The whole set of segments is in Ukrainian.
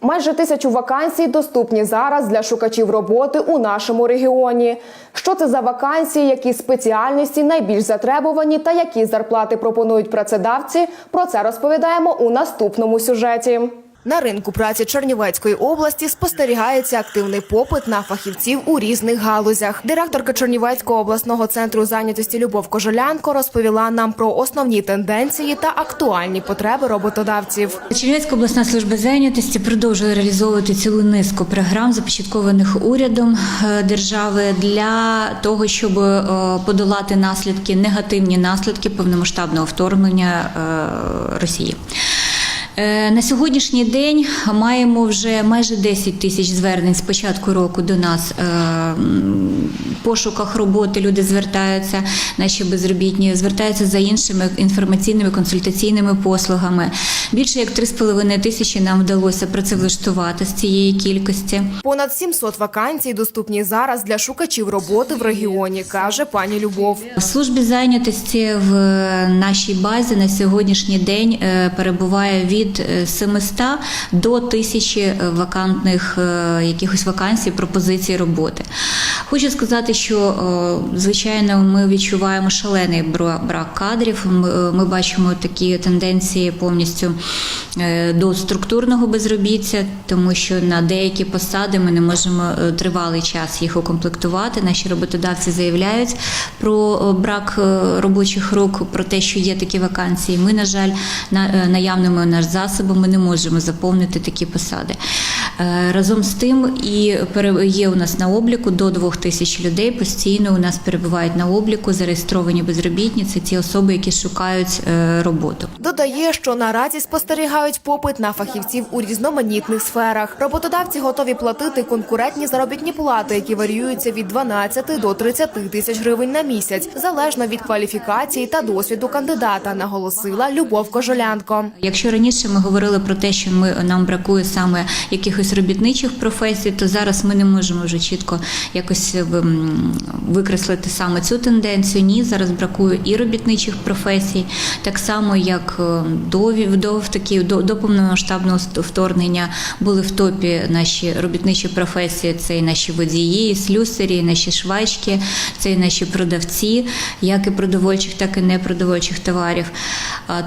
Майже тисячу вакансій доступні зараз для шукачів роботи у нашому регіоні. Що це за вакансії, які спеціальності найбільш затребувані та які зарплати пропонують працедавці? Про це розповідаємо у наступному сюжеті. На ринку праці Чернівецької області спостерігається активний попит на фахівців у різних галузях. Директорка Чернівецького обласного центру зайнятості Любов Кожелянко розповіла нам про основні тенденції та актуальні потреби роботодавців. Чернівецька обласна служба зайнятості продовжує реалізовувати цілу низку програм, започаткованих урядом е, держави для того, щоб е, подолати наслідки, негативні наслідки повномасштабного вторгнення е, Росії. Е, На сьогоднішній день маємо вже майже 10 тисяч звернень з початку року до нас. е, В пошуках роботи люди звертаються, наші безробітні звертаються за іншими інформаційними консультаційними послугами. Більше як 3,5 тисячі нам вдалося працевлаштувати з цієї кількості. Понад 700 вакансій доступні зараз для шукачів роботи в регіоні, каже пані Любов. В службі зайнятості в нашій базі на сьогоднішній день е, перебуває від е, 700 до 1000 вакантних е, якихось вакансій, пропозицій роботи. Хочу сказати, що е, звичайно ми відчуваємо шалений брак кадрів. Ми, е, бачимо такі тенденції повністю е, до структурного безробіття, тому що на деякі посади ми не можемо е, тривалий час їх укомплектувати. Наші роботодавці заявляють про е, брак е, робочих рук, про те, що є такі вакансії. Ми, на жаль, на е, наявними у нас засобами не можемо заповнити такі посади. Е, Разом з тим, і є у нас на обліку до двох тисяч людей. Постійно у нас перебувають на обліку зареєстровані безробітні. Це ті особи, які шукають е, роботу. Додає, що наразі спостерігають попит на фахівців у різноманітних сферах. Роботодавці готові платити конкурентні заробітні плати, які варіюються від 12 до 30 тисяч гривень на місяць, залежно від кваліфікації та досвіду кандидата, наголосила Любов Кожолянко. Якщо раніше ми говорили про те, що ми нам бракує саме якихось робітничих професій, то зараз ми не можемо вже чітко якось викреслити саме цю тенденцію. Ні, зараз бракує і робітничих професій, так само як е, до, до такі до, до повномасштабного вторгнення були в топі наші робітничі професії. Це і наші водії, і слюсарі, і наші швачки, це і наші продавці, як і продовольчих, так і непродовольчих товарів.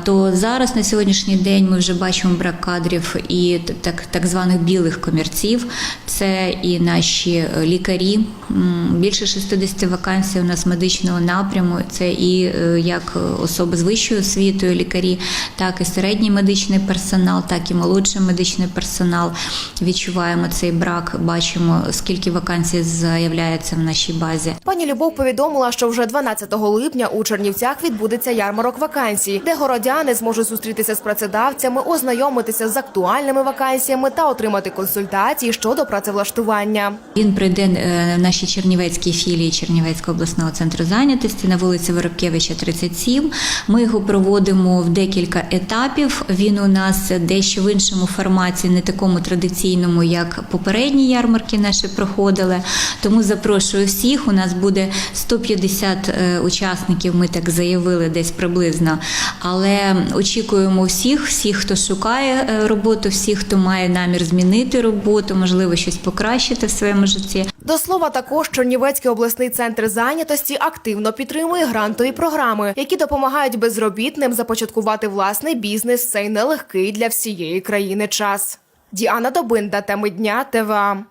То зараз на сьогоднішній день ми вже бачимо брак кадрів і так, так званих білих комірців. Це і наші е, лікарі. Більше 60 вакансій у нас медичного напряму. Це і е, як особи з вищою освітою, лікарі, так і середній медичний персонал, так і молодший медичний персонал. Відчуваємо цей брак, бачимо, скільки вакансій заявляється в нашій базі. Пані Любов повідомила, що вже 12 липня у Чернівцях відбудеться ярмарок вакансій, де городяни зможуть зустрітися з працедавцями, ознайомитися з актуальними вакансіями та отримати консультації щодо працевлаштування. Він прийде е, в нашій Чернівецькій філії Чернівецького обласного центру зайнятості на вулиці Воробкевича, 37. Ми його проводимо в декілька етапів. Він у нас дещо в іншому форматі, не такому традиційному, як попередні ярмарки наші проходили. Тому запрошую всіх. У нас буде 150 е, учасників. Ми так заявили десь приблизно. Але очікуємо всіх, всіх, хто шукає е, роботу, всіх, хто має намір змінити роботу, можливо, щось покращити в своєму житті. До слова, також Чернівецький обласний центр зайнятості активно підтримує грантові програми, які допомагають безробітним започаткувати власний бізнес цей нелегкий для всієї країни час. Діана Добинда, теми дня ТВА.